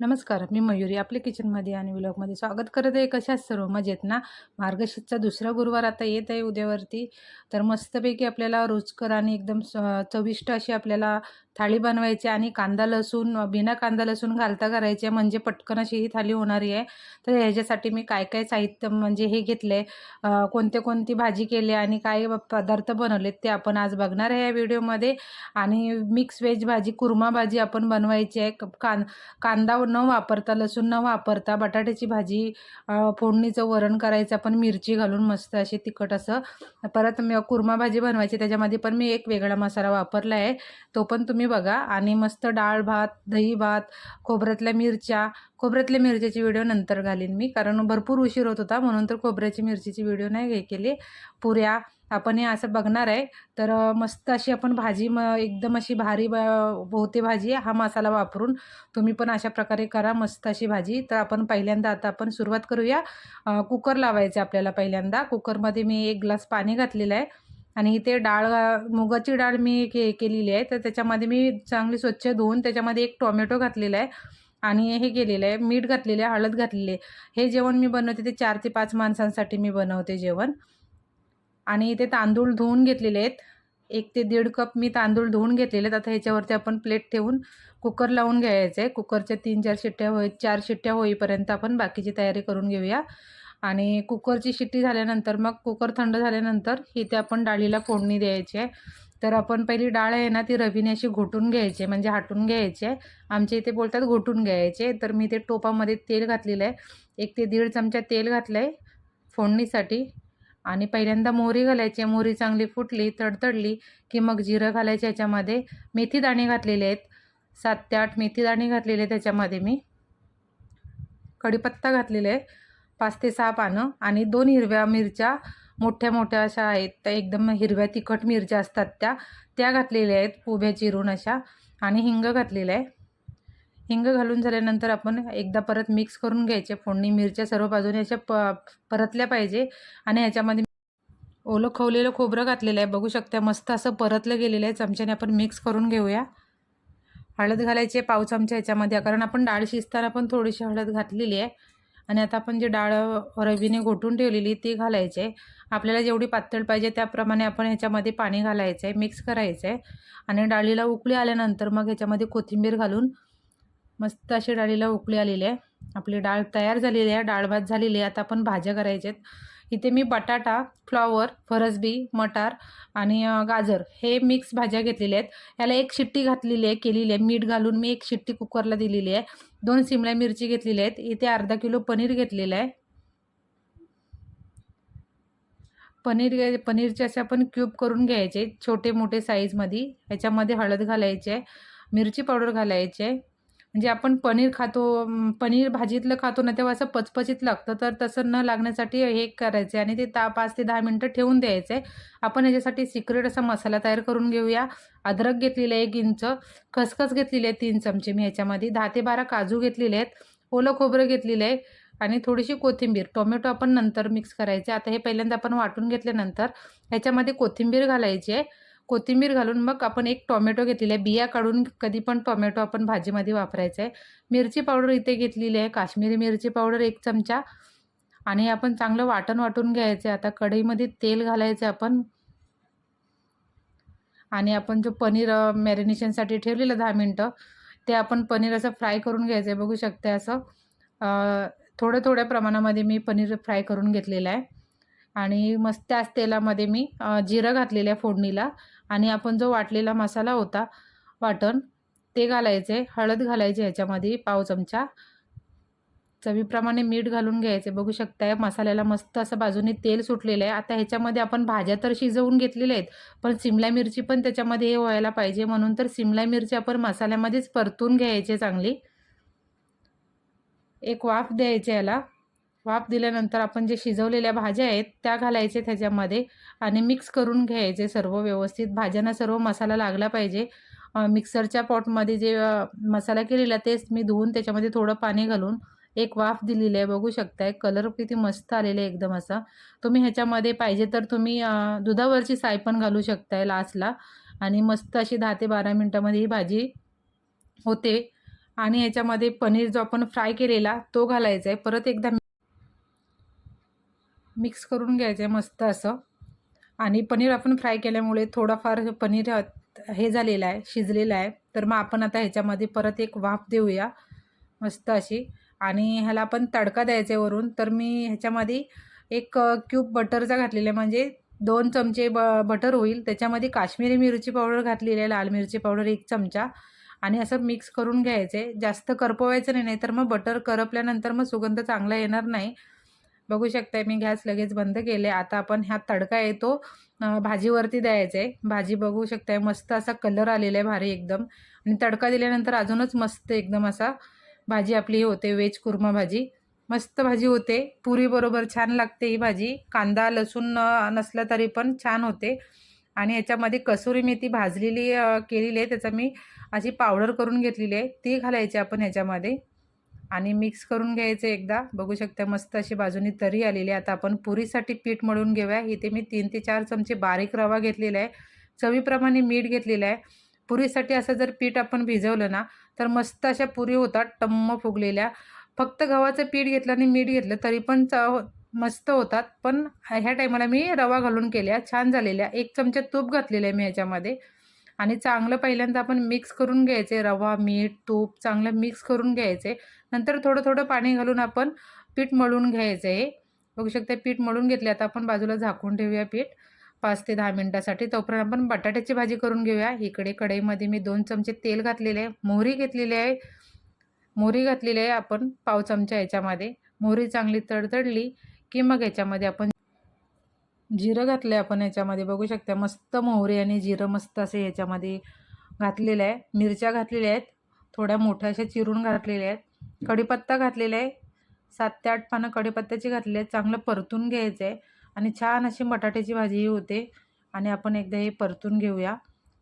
नमस्कार मी मयुरी आपल्या किचनमध्ये आणि व्लॉगमध्ये स्वागत करत आहे. कशाच सर्व? मजेत ना? मार्गशीर्षचा दुसरा गुरुवार आता येत आहे उद्यावरती. तर मस्तपैकी आपल्याला रुचकर आणि एकदम स- चविष्ट अशी आपल्याला थाळी बनवायची आणि कांदा लसूण बिना कांदा लसूण घालता करायची आहे, म्हणजे पटकन अशी ही थाळी होणारी आहे. तर ह्याच्यासाठी मी काय काय साहित्य म्हणजे हे घेतले कोणते कोणती भाजी केली आणि काय पदार्थ बनवलेत ते आपण आज बघणार आहे या व्हिडिओमध्ये. आणि मिक्स व्हेज भाजी कुर्मा भाजी आपण बनवायची आहे. क- कां कांदा न वापरता लसूण न वापरता बटाट्याची भाजी फोडणीचं वरण करायचं आपण मिरची घालून मस्त अशी तिखट असं. परत मी कुर्मा भाजी बनवायची त्याच्यामध्ये पण मी एक वेगळा मसाला वापरला आहे. तो पण तुम्ही बघा. आणि मस्त डाळ भात दही भात खोबऱ्यातल्या मिरच्या. खोबऱ्यातल्या मिरच्याची व्हिडिओ नंतर घालीन मी कारण भरपूर उशीर होत होता म्हणून तर खोबऱ्याची मिरचीची व्हिडिओ नाही हे केली. पुऱ्या आपण हे असं बघणार आहे. तर मस्त अशी आपण भाजी म एकदम अशी भारी ब होते भाजी हा मसाला वापरून तुम्ही पण अशा प्रकारे करा मस्त अशी भाजी. तर आपण पहिल्यांदा आता आपण सुरुवात करूया. कुकर लावायचं आपल्याला पहिल्यांदा. कुकरमध्ये मी एक ग्लास पाणी घातलेलं आहे. आणि इथे डाळ मुगाची डाळ मी के केलेली आहे. तर त्याच्यामध्ये मी चांगली स्वच्छ धुवून त्याच्यामध्ये एक टोमॅटो घातलेला आहे. आणि हे केलेलं आहे. मीठ घातलेलं आहे. हळद घातलेली आहे. हे जेवण मी बनवते ते चार ते पाच माणसांसाठी मी बनवते जेवण. आणि इथे तांदूळ धुवून घेतलेले आहेत. एक ते दीड कप मी तांदूळ धुवून घेतलेले आहेत आता ह्याच्यावरती आपण प्लेट ठेवून कुकर लावून घ्यायचं. आहे कुकरच्या तीन चार शिट्ट्या होई चार शिट्ट्या होईपर्यंत आपण बाकीची तयारी करून घेऊया. आणि कुकरची शिट्टी झाल्यानंतर मग कुकर थंड झाल्यानंतर इथे आपण डाळीला फोडणी द्यायची आहे. तर आपण पहिली डाळ आहे ना ती रवीने अशी घोटून घ्यायची आहे म्हणजे हाटून घ्यायची आहे. आमच्या इथे बोलतात घोटून घ्यायचे. तर मी ते टोपामध्ये तेल घातलेलं आहे. एक ते दीड चमचा तेल घातलं आहे फोडणीसाठी. आणि पहिल्यांदा मोहरी घालायची आहे मोहरी चांगली फुटली तडतडली की मग जिरं घालायचं याच्यामध्ये. मेथी दाणे घातलेले आहेत. सात ते आठ मेथी दाणे घातलेले आहेत त्याच्यामध्ये मी. कढीपत्ता घातलेला आहे. पाच ते सहा पानं आणि दोन हिरव्या मिरच्या मोठ्या मोठ्या अशा आहेत. त्या एकदम हिरव्या तिखट मिरच्या असतात त्या. त्या घातलेल्या आहेत. उभ्या चिरून अशा. आणि हिंग घातलेलं आहे. हिंग घालून झाल्यानंतर आपण एकदा परत मिक्स करून घ्यायचे. फोडणी मिरच्या सर्व बाजूने अशा प परतल्या पाहिजे. आणि ह्याच्यामध्ये ओलं खवलेलं खोबरं घातलेलं आहे. बघू शकता मस्त असं परतलं गेलेलं आहे. चमच्याने आपण मिक्स करून घेऊया. हळद घालायची आहे पाव चमचा ह्याच्यामध्ये कारण आपण डाळ शिजताना पण थोडीशी हळद घातलेली आहे. आणि आता आपण जे डाळ रवीने घोटून ठेवलेली ती घालायची आहे. आपल्याला जेवढी पातळ पाहिजे त्याप्रमाणे आपण ह्याच्यामध्ये पाणी घालायचं आहे. मिक्स करायचं आहे. आणि डाळीला उकळी आल्यानंतर मग ह्याच्यामध्ये कोथिंबीर घालून मस्त अशी डाळीला उकळी आलेली आहे. आपली डाळ तयार झालेली आहे. डाळ भात झालेली आहे. आता आपण भाज्या करायच्या आहेत. इथे मी बटाटा फ्लॉवर फरसबी मटार आणि गाजर हे मिक्स भाज्या घेतलेल्या आहेत. याला एक शिट्टी घातलेली आहे केलेली आहे. मीठ घालून मी एक शिट्टी कुकरला दिलेली आहे. दोन शिमला मिरची घेतलेली आहेत. इथे अर्धा किलो पनीर घेतलेलं आहे. पनीर घे- पनीरचे असे आपण क्यूब करून घ्यायचे. छोटे मोठे साईजमध्ये ह्याच्यामध्ये हळद घालायची आहे. मिरची पावडर घालायची आहे. म्हणजे आपण पनीर खातो पनीर भाजीतलं खातो ना तेव्हा असं पचपचीत लागतं. तर तसं न लागण्यासाठी हे करायचं आहे आणि ते ता पाच ते दहा मिनटं ठेवून द्यायचं. आहे आपण याच्यासाठी सिक्रेट असा मसाला तयार करून घेऊया. अद्रक घेतलेलं आहे एक इंच खसखस घेतलेली आहे तीन चमचे मी ह्याच्यामध्ये दहा ते बारा काजू घेतलेले आहेत ओलं खोबरं घेतलेलं आहे आणि थोडीशी कोथिंबीर. टोमॅटो आपण नंतर मिक्स करायचे. आता हे पहिल्यांदा आपण वाटून घेतल्यानंतर ह्याच्यामध्ये कोथिंबीर घालायची आहे. कोथिंबीर घालून मग आपण एक टोमॅटो घेतलेला आहे. बिया काढून कधी पण टोमॅटो आपण भाजीमध्ये वापरायचा आहे. मिरची पावडर इथे घेतलेली आहे. काश्मीरी मिरची पावडर एक चमचा. आणि आपण चांगलं वाटण वाटून घ्यायचं आहे. आता कढईमध्ये तेल घालायचं आपण. आणि आपण जो पनीर मॅरिनेशनसाठी ठेवलेलं दहा मिनटं ते आपण पनीर असं फ्राय करून घ्यायचं आहे. बघू शकते असं. थोड्या थोड्या प्रमाणामध्ये मी पनीर फ्राय करून घेतलेलं आहे. आणि मस्त त्याच तेलामध्ये मी जिरं घातलेलं आहे फोडणीला आणि आपण जो वाटलेला मसाला होता वाटण ते घालायचे. हळद घालायची ह्याच्यामध्ये पाव चमचा. चवीप्रमाणे मीठ घालून घ्यायचे. बघू शकताय मसाल्याला मस्त असं बाजूने तेल सुटलेलं आहे. आता ह्याच्यामध्ये आपण भाज्या तर शिजवून घेतलेल्या आहेत पण सिमला मिरची पण त्याच्यामध्ये हे व्हायला पाहिजे. म्हणून तर सिमला मिरची आपण मसाल्यामध्येच परतून घ्यायची चांगली. एक वाफ द्यायची याला. वाफ दिल्यानंतर आपण जे शिजवलेल्या भाज्या आहेत त्या घालायचे त्याच्यामध्ये आणि मिक्स करून घ्यायचे सर्व व्यवस्थित. भाज्यांना सर्व मसाला लागला पाहिजे. मिक्सरच्या पॉटमध्ये जे मसाला केलेला तेच मी धुवून त्याच्यामध्ये थोडं पाणी घालून एक वाफ दिलेली आहे. बघू शकताय कलर किती मस्त आलेला आहे एकदम असा. तुम्ही ह्याच्यामध्ये पाहिजे तर तुम्ही दुधावरची साय पण घालू शकताय लास्टला आणि मस्त अशी दहा ते बारा मिनटामध्ये ही भाजी होते. आणि ह्याच्यामध्ये पनीर जो आपण फ्राय केलेला तो घालायचा आहे. परत एकदा मिक्स करून घ्यायचं आहे मस्त असं. आणि पनीर आपण फ्राय केल्यामुळे थोडाफार पनीर हे झालेलं आहे शिजलेलं आहे. तर मग आपण आता ह्याच्यामध्ये परत एक वाफ देऊया मस्त अशी. आणि ह्याला आपण तडका द्यायचा आहे वरून. तर मी ह्याच्यामध्ये एक क्यूब बटरचा घातलेला आहे. म्हणजे दोन चमचे ब बटर होईल. त्याच्यामध्ये काश्मीरी मिरची पावडर घातलेली आहे लाल मिरची पावडर एक चमचा. आणि असं मिक्स करून घ्यायचं आहे जास्त करपवायचं नाही नाही तर मग बटर करपल्यानंतर मग सुगंध चांगला येणार नाही. बघू शकताय मी गॅस लगेच बंद केले. आता आपण ह्या तडका येतो. भाजीवरती द्यायचा आहे भाजी बघू शकताय मस्त असा कलर आलेला आहे भारी एकदम. आणि तडका दिल्यानंतर अजूनच मस्त एकदम असा भाजी आपली होते वेज कुर्मा भाजी. मस्त भाजी होते. पुरीबरोबर छान लागते ही भाजी. कांदा लसूण नसला तरी पण छान होते. आणि ह्याच्यामध्ये कसुरी मेथी भाजलेली केलेली आहे. त्याचा मी अशी पावडर करून घेतलेली आहे. ती घालायची आपण ह्याच्यामध्ये आणि मिक्स करून घ्यायचं एकदा. बघू शकता मस्त अशी बाजूनी तरी आलेली आहे. आता आपण पुरीसाठी पीठ मळून घेऊया. इथे मी तीन ते चार चमचे बारीक रवा घेतलेला आहे. चवीप्रमाणे मीठ घेतलेलं आहे. पुरीसाठी असं जर पीठ आपण भिजवलं ना तर मस्त अशा पुरी होतात. टम्म फुगलेल्या. फक्त गव्हाचं पीठ घेतलं आणि मीठ घेतलं तरी पण च हो, मस्त होतात. पण ह्या टायमाला मी रवा घालून केल्या. छान झालेल्या. एक चमचा तूप घातलेलं आहे मी ह्याच्यामध्ये. आणि चांगलं पहिल्यांदा आपण मिक्स करून घ्यायचे रवा मीठ तूप चांगलं मिक्स करून घ्यायचे. नंतर थोडं थोडं पाणी घालून आपण पीठ मळून घ्यायचं. आहे बघू शकता पीठ मळून घेतले आता आपण बाजूला झाकून ठेवूया पीठ. पाच ते दहा मिनटासाठी. तोपर्यंत आपण बटाट्याची भाजी करून घेऊया. इकडे कढईमध्ये मी दोन चमचे तेल घातलेले आहे. मोहरी घेतलेली आहे. मोहरी घातलेली आहे आपण पाव चमचा याच्यामध्ये. मोहरी चांगली तडतडली की मग याच्यामध्ये आपण जिरं घातलं आहे आपण याच्यामध्ये. बघू शकता मस्त मोहरी आणि जिरं मस्त असे याच्यामध्ये घातलेलं आहे. मिरच्या घातलेल्या आहेत. थोड्या मोठ्या अशा चिरून घातलेल्या आहेत. कढीपत्ता घातलेला आहे. सात ते आठ पानं कढीपत्त्याची घातलेली आहेत. चांगलं परतून घ्यायचं आहे. आणि छान अशी बटाट्याची भाजीही होते. आणि आपण एकदा हे परतून घेऊया.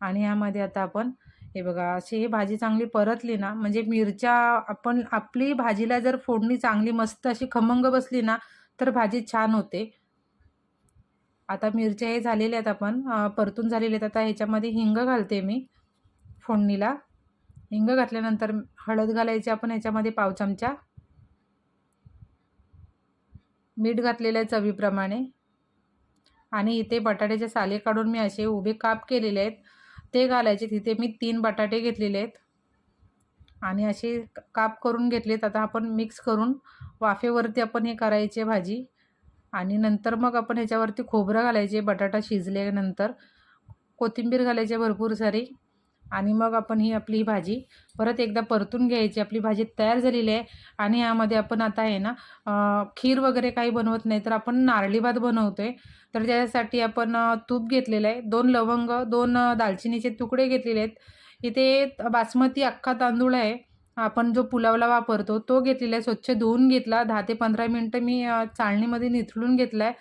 आणि ह्यामध्ये आता आपण हे बघा अशी ही भाजी चांगली परतली ना म्हणजे मिरच्या आपण आपली भाजीला जर फोडणी चांगली मस्त अशी खमंग बसली ना तर भाजी छान होते. आता मिरच्या हे झालेल्या आहेत आपण. परतून झालेले आहेत. आता ह्याच्यामध्ये हिंग घालते मी फोडणीला. हिंग घातल्यानंतर हळद घालायची आपण ह्याच्यामध्ये पाव चमचा. मीठ घातलेलं आहे चवीप्रमाणे. आणि इथे बटाट्याचे साले काढून मी असे उभे काप केलेले आहेत. ते घालायचे. तिथे मी तीन बटाटे घेतलेले आहेत. आणि असे काप करून घेतलेत. आता आपण मिक्स करून वाफेवरती आपण हे करायचे भाजी. आणि नंतर मग आपण ह्याच्यावरती खोबरं घालायचे बटाटा शिजल्यानंतर कोथिंबीर घालायची भरपूर सारी आणि मग आपण ही आपली भाजी परत एकदा परतून घ्यायची. आपली भाजी तयार झालेली आहे आणि यामध्ये आपण आता आहे ना खीर वगैरे काही बनवत नाही तर आपण नारळी भात बनवतो आहे तर त्याच्यासाठी आपण तूप घेतलेलं आहे दोन लवंग दोन दालचिनीचे तुकडे घेतलेले आहेत. इथे बासमती अख्खा तांदूळ आहे. आपण जो पुलावला वापरतो तो घेतलेला आहे. स्वच्छ धुवून घेतला. दहा ते पंधरा मिनटं मी चाळणीमध्ये निथळून घेतला आहे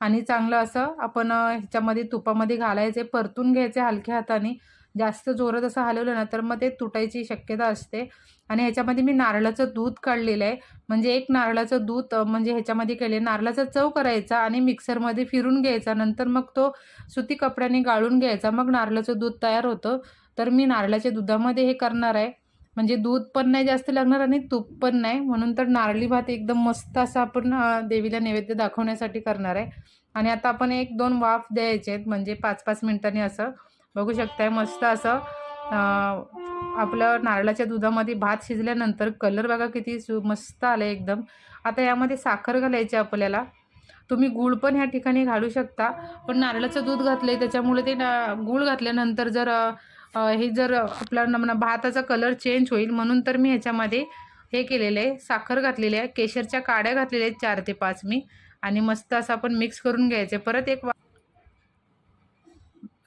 आणि चांगलं असं आपण ह्याच्यामध्ये तुपामध्ये घालायचे परतून घ्यायचे हलक्या हाताने. जास्त जोरात असं हलवलं ना तर मग ते तुटायची शक्यता असते. आणि ह्याच्यामध्ये मी नारळाचं दूध काढलेलं आहे. म्हणजे एक नारळाचं दूध म्हणजे ह्याच्यामध्ये केले नारळाचा चव करायचा आणि मिक्सरमध्ये फिरून घ्यायचा. नंतर मग तो सुती कपड्याने गाळून घ्यायचा. मग नारळाचं दूध तयार होतं. तर मी नारळाच्या दुधामध्ये हे करणार आहे. म्हणजे दूध पण नाही जास्त लागणार आणि तूप पण नाही. म्हणून तर नारळी भात एकदम मस्त असं आपण देवीला नैवेद्य दाखवण्यासाठी करणार आहे. आणि आता आपण एक दोन वाफ द्यायचे आहेत म्हणजे पाच पाच मिनिटांनी असं. बघू शकताय मस्त असं आपलं नारळाच्या दुधामध्ये भात शिजल्यानंतर कलर बघा किती सु मस्त आलं एकदम. आता यामध्ये साखर घालायची आपल्याला. तुम्ही गूळ पण ह्या ठिकाणी घालू शकता. पण नारळाचं दूध घातलं आहे त्याच्यामुळे ते गूळ घातल्यानंतर जर हे जर आपला भाताचा कलर चेंज होईल म्हणून तर मी ह्याच्यामध्ये हे केलेलं आहे. साखर घातलेली आहे. केशरच्या काड्या घातलेल्या आहेत चार ते पाच मी. आणि मस्त असं आपण मिक्स करून घ्यायचे परत एक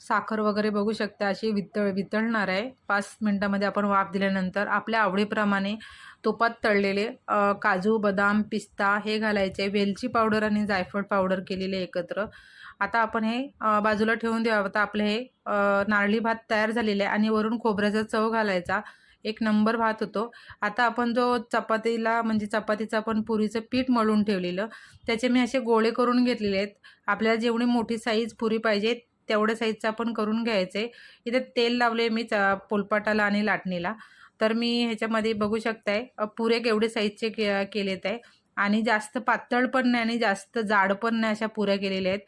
साखर वगैरे बघू शकता. अशी वितळ वितळणार आहे. पाच मिनटामध्ये आपण वाफ दिल्यानंतर आपल्या आवडीप्रमाणे तुपात तळलेले काजू बदाम पिस्ता हे घालायचे. वेलची पावडर आणि जायफळ पावडर केलेले एकत्र. आता आपण हे बाजूला ठेवून द्यावं आता आपलं हे नारळी भात तयार झालेले आहे आणि वरून खोबऱ्याचा चव घालायचा. एक नंबर भात होतो. आता आपण जो चपातीला म्हणजे चपातीचं आपण पुरीचं पीठ मळून ठेवलेलं त्याचे मी असे गोळे करून घेतलेले आहेत. आपल्याला जेवढी मोठी साईज पुरी पाहिजे तेवढ्या साईजचं आपण करून घ्यायचे. इथे तेल लावले मी च पोलपाटाला आणि लाटणीला. तर मी ह्याच्यामध्ये बघू शकताय पुरे केवढे साईजचे के केलेत आहे. आणि जास्त पातळ पण नाही आणि जास्त जाड पण नाही अशा पुऱ्या केलेल्या आहेत.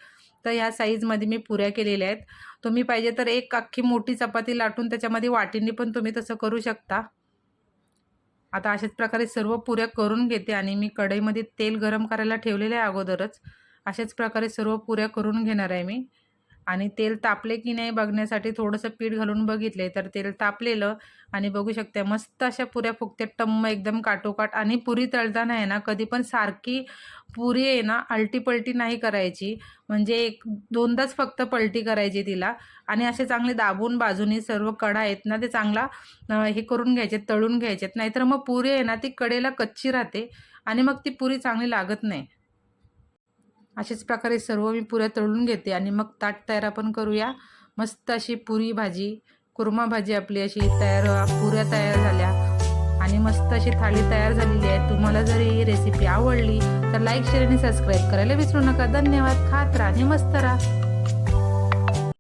तर ह्या साईजमध्ये मी पुऱ्या केलेल्या आहेत. तुम्ही पाहिजे तर एक अख्खी मोठी चपाती लाटून त्याच्यामध्ये वाटीने पण तुम्ही तसं करू शकता. आता अशाच प्रकारे सर्व पुऱ्या करून घेते आणि मी कढईमध्ये तेल गरम करायला ठेवलेलं आहे अगोदरच. अशाच प्रकारे सर्व पुऱ्या करून घेणार आहे मी. आणि तेल तापले की नाही बघण्यासाठी थोडंसं पीठ घालून बघितले तर तेल तापलेलं आणि बघू शकते मस्त अशा पुऱ्या फुगते टम्म एकदम काटोकाट आणि पुरी तळताना आहे ना कधी पण सारखी पुरी आहे ना अल्टीपलटी पलटी नाही करायची. म्हणजे एक दोनदाच फक्त पलटी करायची तिला आणि असे चांगले दाबून बाजूनी सर्व कडा आहेत ना ते चांगला हे करून घ्यायचे तळून घ्यायचेत नाहीतर मग पुरी आहे ना ती कडेला कच्ची राहते आणि मग ती पुरी चांगली लागत नाही. अशाच प्रकारे सर्व मी पुऱ्या तळून घेते आणि मग ताट तयार आपण करूया. मस्त अशी पुरी भाजी कुर्मा भाजी आपली अशी तयार पुऱ्या तयार झाल्या. आणि मस्त अशी थाळी तयार झालेली आहे. तुम्हाला जर ही रेसिपी आवडली तर लाईक शेअर आणि सबस्क्राईब करायला विसरू नका. धन्यवाद. खात राहा आणि मस्त राहा.